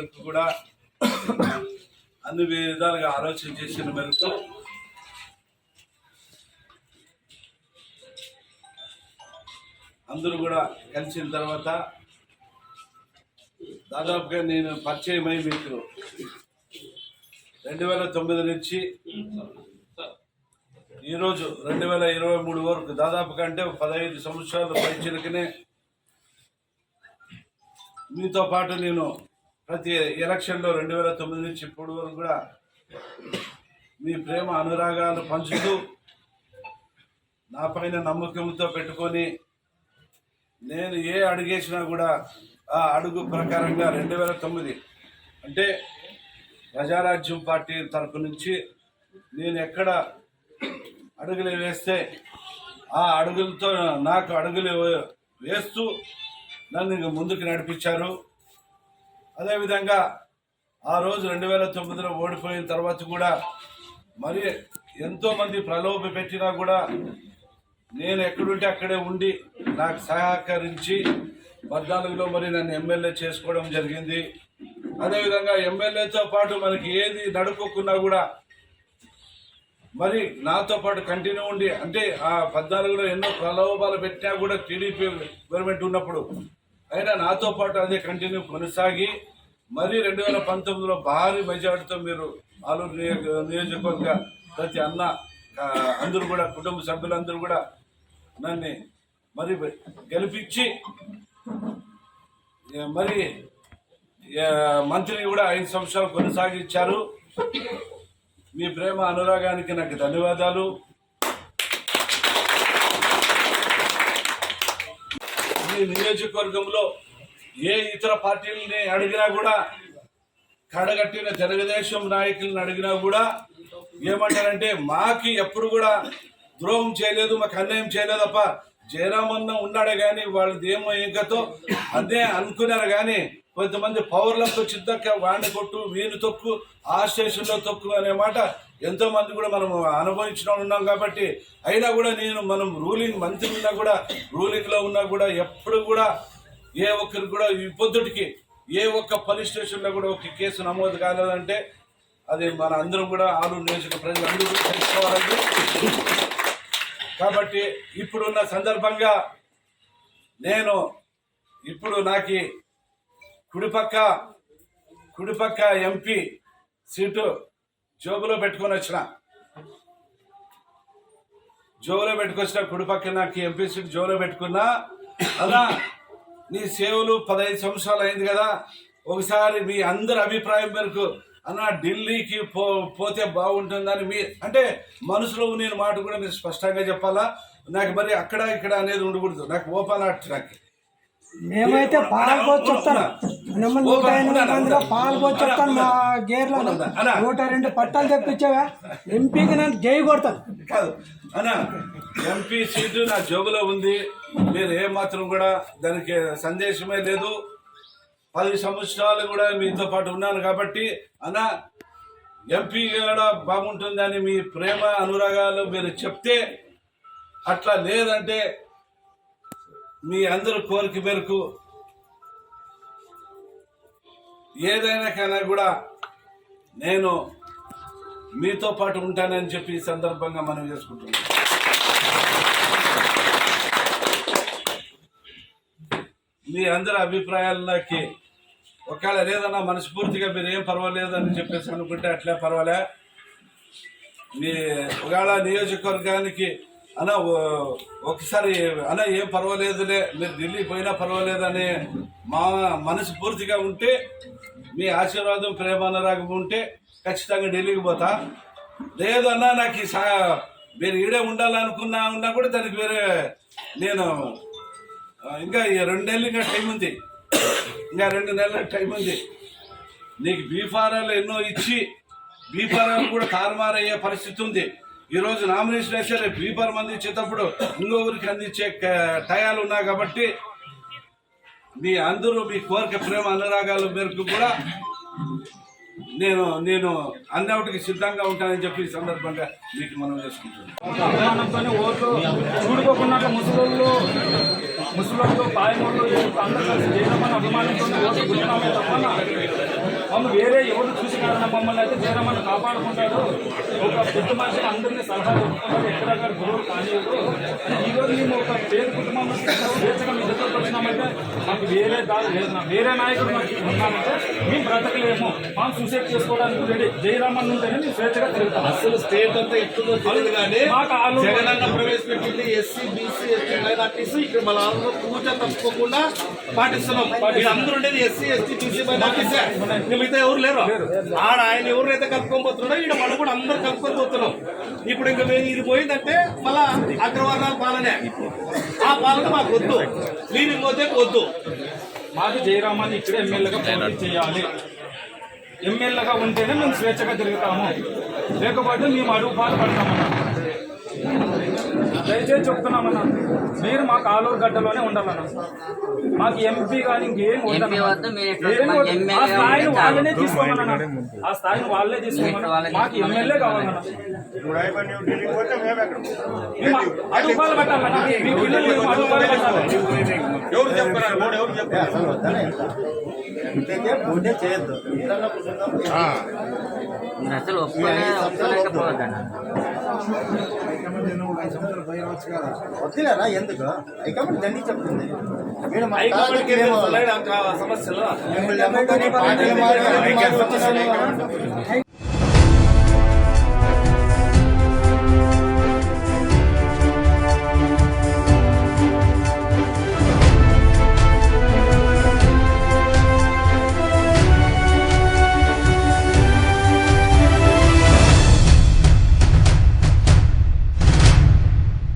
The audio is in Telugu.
మేరకు కూడా అన్ని విధాలుగా ఆలోచన చేసిన మేరకు అందరూ కూడా కలిసిన తర్వాత దాదాపుగా నేను పరిచయం అయి మీకు రెండు వేల తొమ్మిది నుంచి ఈరోజు రెండు వేల ఇరవై మూడు వరకు దాదాపు కంటే పదహైదు సంవత్సరాల పైచిలకనే మీతో పాటు నేను ప్రతి ఎలక్షన్లో రెండు వేల తొమ్మిది నుంచి ఇప్పుడు వరకు కూడా మీ ప్రేమ అనురాగాలు పంచుతూ నా పైన నమ్మకంతో పెట్టుకొని నేను ఏ అడుగేసినా కూడా ఆ అడుగు ప్రకారంగా రెండు వేల తొమ్మిది అంటే ప్రజారాజ్యం పార్టీ తరపు నుంచి నేను ఎక్కడ అడుగులు వేస్తే ఆ అడుగులతో నాకు అడుగులు వేస్తూ నన్ను ముందుకు నడిపించారు. అదేవిధంగా ఆ రోజు రెండు వేల తొమ్మిదిలో ఓడిపోయిన తర్వాత కూడా మరి ఎంతోమంది ప్రలోభ పెట్టినా కూడా నేను ఎక్కడుంటే అక్కడే ఉండి నాకు సహకరించి పద్నాలుగులో మరి నన్ను ఎమ్మెల్యే చేసుకోవడం జరిగింది. అదేవిధంగా ఎమ్మెల్యేతో పాటు మనకి ఏది నడుపుకున్నా కూడా మరి నాతో పాటు కంటిన్యూ ఉండి అంటే ఆ పద్నాలుగులో ఎన్నో ప్రలోభాలు పెట్టినా కూడా టీడీపీ గవర్నమెంట్ ఉన్నప్పుడు అయినా నాతో పాటు అదే కంటిన్యూ కొనసాగి మరి రెండు వేల పంతొమ్మిదిలో భారీ మెజార్టీతో మీరు ఆలూరు నియోజక నియోజకవర్గ ప్రతి అన్న అందరూ కూడా కుటుంబ సభ్యులందరూ కూడా నన్ను మరి గెలిపించి మరి మంత్రిని కూడా ఐదు సంవత్సరాలు కొనసాగించారు. మీ ప్రేమ అనురాగానికి నాకు ధన్యవాదాలు. ఈ నియోజకవర్గంలో ఏ ఇతర పార్టీలని అడిగినా కూడా కడగట్టిన తెలుగుదేశం నాయకులను అడిగినా కూడా ఏమంటారంటే మాకి ఎప్పుడు కూడా ద్రోహం చేయలేదు మాకు అన్యాయం చేయలేదప్ప జయరామన్న ఉన్నాడే కానీ వాళ్ళది ఏమో ఇంకతో అదే అనుకున్నారు కానీ కొంతమంది పౌరులతో చిత్తక్క వాడిని కొట్టు వీని తొక్కు ఆ స్టేషన్లో తొక్కు అనే మాట ఎంతో మంది కూడా మనం అనుభవించిన ఉన్నాం కాబట్టి అయినా కూడా నేను మనం రూలింగ్ మంత్రి ఉన్నా కూడా రూలింగ్లో ఉన్నా కూడా ఎప్పుడు కూడా ఏ ఒక్కరికి కూడా ఈ పొద్దుటికి ఏ ఒక్క పోలీస్ స్టేషన్లో కూడా ఒక కేసు నమోదు కాలేదంటే అది మన అందరం కూడా ఆలూరు నియోజక ప్రజలందరూ కూడా తెలుసుకోవాలండి. కాబట్టి ఇప్పుడున్న సందర్భంగా నేను ఇప్పుడు నాకు కుడిపక్క కుడిపక్క ఎంపీ సీటు జోబులో పెట్టుకొని వచ్చిన. జోబులో పెట్టుకొచ్చిన కుడిపక్క నాకు ఎంపీ సీట్ జోబులో పెట్టుకున్నా అలా నీ సేవలు పదహైదు సంవత్సరాలు అయింది కదా ఒకసారి మీ అందరి అభిప్రాయం మేరకు అన్న ఢిల్లీకి పో పోతే బాగుంటుందని మీ అంటే మనసులో నేను మాట కూడా మీరు స్పష్టంగా చెప్పాలా? నాకు మరి అక్కడ ఇక్కడ అనేది ఉండకూడదు. నాకు ఓపెన్ ఆర్ట్ నాకు. మేమైతే మిమ్మల్ని నూట ఎనిమిది మందిలో పాల్గొచ్చి చెప్తాను మా గేర్లో నూట రెండు పట్టాలు తెప్పించావా? ఎంపీకి నన్ను జై కొడతాను. కాదు అన్న. ఎంపీ సీటు నా జోబులో ఉంది. మీరు ఏ మాత్రం కూడా దానికి సందేశమే లేదు. పది సంవత్సరాలు కూడా మీతో పాటు ఉన్నాను కాబట్టి అన్న ఎంపీ కూడా బాగుంటుందని మీ ప్రేమ అనురాగాలు మీరు చెప్తే అట్లా లేదంటే మీ అందరి కోరిక మేరకు ఏదైనా కన్నా కూడా నేను మీతో పాటు ఉంటానని చెప్పి ఈ సందర్భంగా మనం చేసుకుంటున్నాం. మీ అందరి అభిప్రాయాలకి ఒకవేళ లేదన్నా మనస్ఫూర్తిగా మీరు ఏం పర్వాలేదు అని చెప్పేసి అనుకుంటే అట్లే పర్వాలే. మీ ఒకవేళ నియోజకవర్గానికి అన్న ఒకసారి అన్న ఏం పర్వాలేదులే మీరు ఢిల్లీ పోయినా పర్వాలేదని మా మనసు పూర్తిగా ఉంటే మీ ఆశీర్వాదం ప్రేమ రాకపోతే ఖచ్చితంగా ఢిల్లీకి పోతా. లేదన్నా నాకు ఈ సా మీరు ఈడే ఉండాలనుకున్నా ఉన్నా కూడా దానికి వేరే నేను ఇంకా ఈ రెండు నెలలు ఇంకా టైం ఉంది. ఇంకా రెండు నెలల టైం ఉంది. నీకు బీఫారాలు ఎన్నో ఇచ్చి బీఫారాలు కూడా తారుమారయ్యే పరిస్థితి ఉంది. ఈరోజు నామినేషన్ వేస్తే రేపు బీఫారం అందించేటప్పుడు ఇంకొకరికి అందించే టయాలు ఉన్నాయి కాబట్టి మీ అందరూ మీ కోరిక ప్రేమ అనురాగాల మేరకు కూడా నేను నేను అన్నటికి సిద్ధంగా ఉంటానని చెప్పి ఈ సందర్భంగా మీకు మనం చేసుకుంటున్నాను అభిమానంతోనే ఓట్లు చూడుకోకున్నట్లు ముసలోళ్ళు ముసలోళ్ళు పాయమూళ్ళు అందరూ కలిసి జయరామని అభిమానంతో ఓటు గుర్తున్నామే తప్ప మమ్మల్ని వేరే ఎవరు చూసి కాదన్న మమ్మల్ని అయితే జయరామని కాపాడుకుంటారు. ఒక పెద్ద మనిషిని అందరినీ సలహా చెప్పుకుంటారు ఎక్కడ గురువు గురువులు ఈరోజు మేము ఒక పేరు కుటుంబం స్వేచ్ఛగా మీ దగ్గరకు వచ్చినామంటే మాకు వేరే దారి లేదు వేరే నాయకుడు మాకు ఉన్నామంటే మేము బ్రతకలేము. మాకు సూసైడ్ చేసుకోవడానికి రెడీ. జయరామన్ ఉంటేనే మేము స్వేచ్ఛగా తిరుగుతాం. అసలు స్టేట్ అంతా ఎట్టుందో తెలియదు కానీ మాకు అన్న ప్రవేశపెట్టింది ఎస్సీ బీసీ ఎస్టీ మైనార్టీస్ ఇక్కడ మన ఆంధ్రలో పూజ తప్పుకోకుండా పాటిస్తున్నాం. అందరూ ఉండేది ఎస్సీ ఎస్టీ బీసీ మైనార్టీస్ మిగతా ఎవరు లేరు? ఆడ ఆయన ఎవరైతే కలుపుకొని పోతున్నాడో ఇక్కడ మనం కూడా అందరూ కలుపుకొని పోతున్నాం. ఇప్పుడు ఇంకా మేము ఇది పోయిందంటే మళ్ళా అగ్రవర్ణాల పాలనే. ఆ పాలన మాకు వద్దు. మీరు పోతే వద్దు. మాకు జయరామాన్ని ఇక్కడ ఎమ్మెల్యేగా పోటీ చేయాలి. ఎమ్మెల్యేగా ఉంటేనే మేము స్వేచ్ఛగా తిరుగుతాము. లేకపోతే మేము అడుగు పాలు పడతామన్నా దయచేసి చెప్తున్నామన్నా మీరు మాకు ఆలూరు గడ్డలోనే ఉండాలన్నా. మాకు ఎంపీ కానీ ఇంకేం ఆ స్థాయిని వాళ్ళనే. తీసుకోమన్నా ఆ స్థాయిని వాళ్ళే తీసుకోమన్నా మాకు ఎమ్మెల్యే కావాలన్నా. మేము అడుగు పాలు పట్టాలన్నా. మీ పిల్లలు మేము అడుగు పాలు పట్టాలి ఎవరు చెప్తారు ఎవరు చెప్తారు మీరు అసలు ఒప్పుకోలే ఒప్పుకోలేకపోవద్దన్న. వదిలేరా ఎందుకు? హైకమాండ్ దండి చెప్తుంది సమస్యలు?